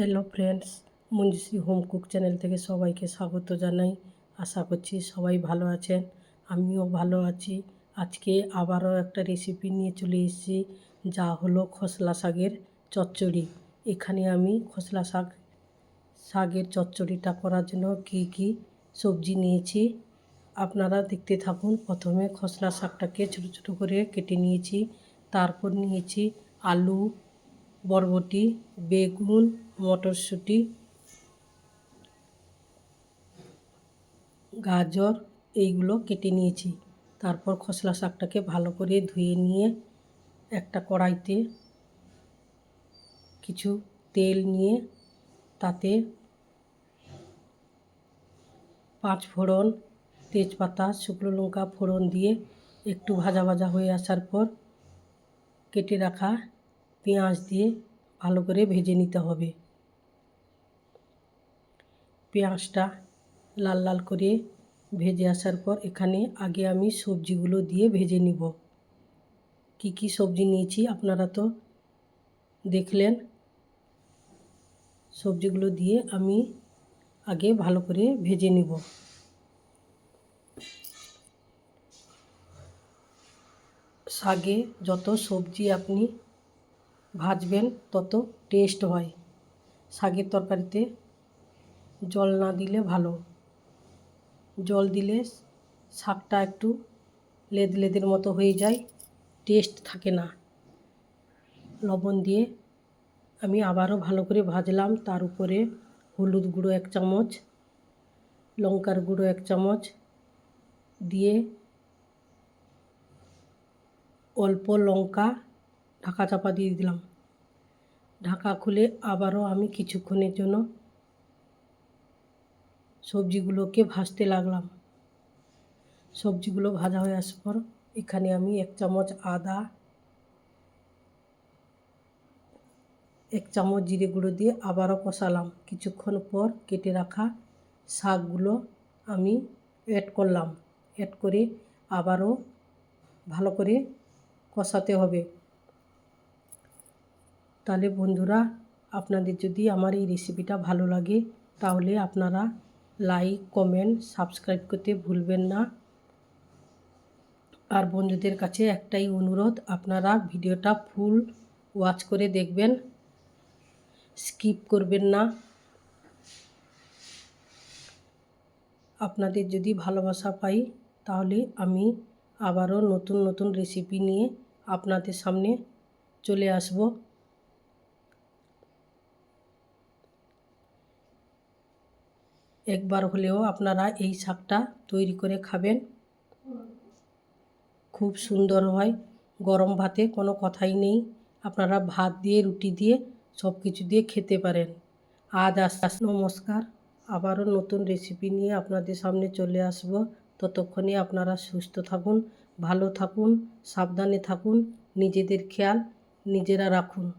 Hello friends Manjushree home cook channel থেকে সবাইকে স্বাগত জানাই। আশা করছি সবাই ভালো আছেন, আমিও ভালো আছি। আজকে আবারও একটা রেসিপি নিয়ে চলে এসেছি, যা হলো খসলা শাকের চচ্চড়ি। এখানে আমি খসলা শাক, শাকের চচ্চড়িটা করার জন্য কী কী সবজি নিয়েছি। আপনারা দেখতে থাকুন, প্রথমে খসলা শাকটাকে ছোটো ছোটো করে কেটে নিয়েছি। তারপর নিয়েছি আলু, বরবটি, বেগুন মটরশুঁটি, গাজর, এইগুলো কেটে নিয়েছি। তারপর খসলা শাকটাকে ভালো করে ধুয়ে নিয়ে একটা কড়াইতে কিছু তেল নিয়ে তাতে পাঁচ ফোড়ন তেজপাতা, শুকনো লঙ্কা ফোড়ন দিয়ে একটু ভাজা ভাজা হয়ে আসার পর কেটে রাখা পেঁয়াজ দিয়ে ভালো করে ভেজে নিতে হবে। পেঁয়াজটা লাল লাল করে ভেজে আসার পর এখানে আগে আমি সবজিগুলো দিয়ে ভেজে নিব। কি কি সবজি নিয়েছি আপনারা তো দেখলেন। সবজিগুলো দিয়ে আমি আগে ভালো করে ভেজে নিব। শাকে যত সবজি আপনি ভাজবেন তত টেস্ট হয়। শাকের তরকারিতে জল না দিলে ভালো। জল দিলে শাকটা একটু লেদ লেদের মতো হয়ে যায় টেস্ট থাকে না। লবণ দিয়ে আমি আবারও ভালো করে ভাজলাম। তার উপরে হলুদ গুঁড়ো এক চামচ, লঙ্কার গুঁড়ো এক চামচ দিয়ে অল্প লঙ্কা ঢাকা চাপা দিয়ে দিলাম। ঢাকা খুলে আবারও আমি কিছুক্ষণের জন্য সবজিগুলোকে ভাজতে লাগলাম। সবজিগুলো ভাজা হয়ে আসার পর এখানে আমি এক চামচ আদা, এক চামচ জিরে গুঁড়ো দিয়ে আবারও কষালাম। কিছুক্ষণ পর কেটে রাখা শাকগুলো আমি অ্যাড করলাম। অ্যাড করে আবারও ভালো করে কষাতে হবে। তাহলে বন্ধুরা, আপনাদের যদি আমার এই রেসিপিটা ভালো লাগে, তাহলে আপনারা লাইক কমেন্ট সাবস্ক্রাইব করতে ভুলবেন না। আর বন্ধুদের কাছে একটাই অনুরোধ, আপনারা ভিডিওটা ফুল ওয়াচ করে দেখবেন। স্কিপ করবেন না। আপনাদের যদি ভালোবাসা পাই, তাহলে আমি আবারও নতুন নতুন রেসিপি নিয়ে আপনাদের সামনে চলে আসব। একবার হলেও আপনারা এই শাকটা তৈরি করে খাবেন। খুব সুন্দর হয়, গরম ভাতে কোনো কথাই নেই। আপনারা ভাত দিয়ে, রুটি দিয়ে সব কিছু দিয়ে খেতে পারেন। আজ আস নমস্কার। আবারও নতুন রেসিপি নিয়ে আপনাদের সামনে চলে আসব। ততক্ষণে আপনারা সুস্থ থাকুন, ভালো থাকুন, সাবধানে থাকুন, নিজেদের খেয়াল নিজেরা রাখুন।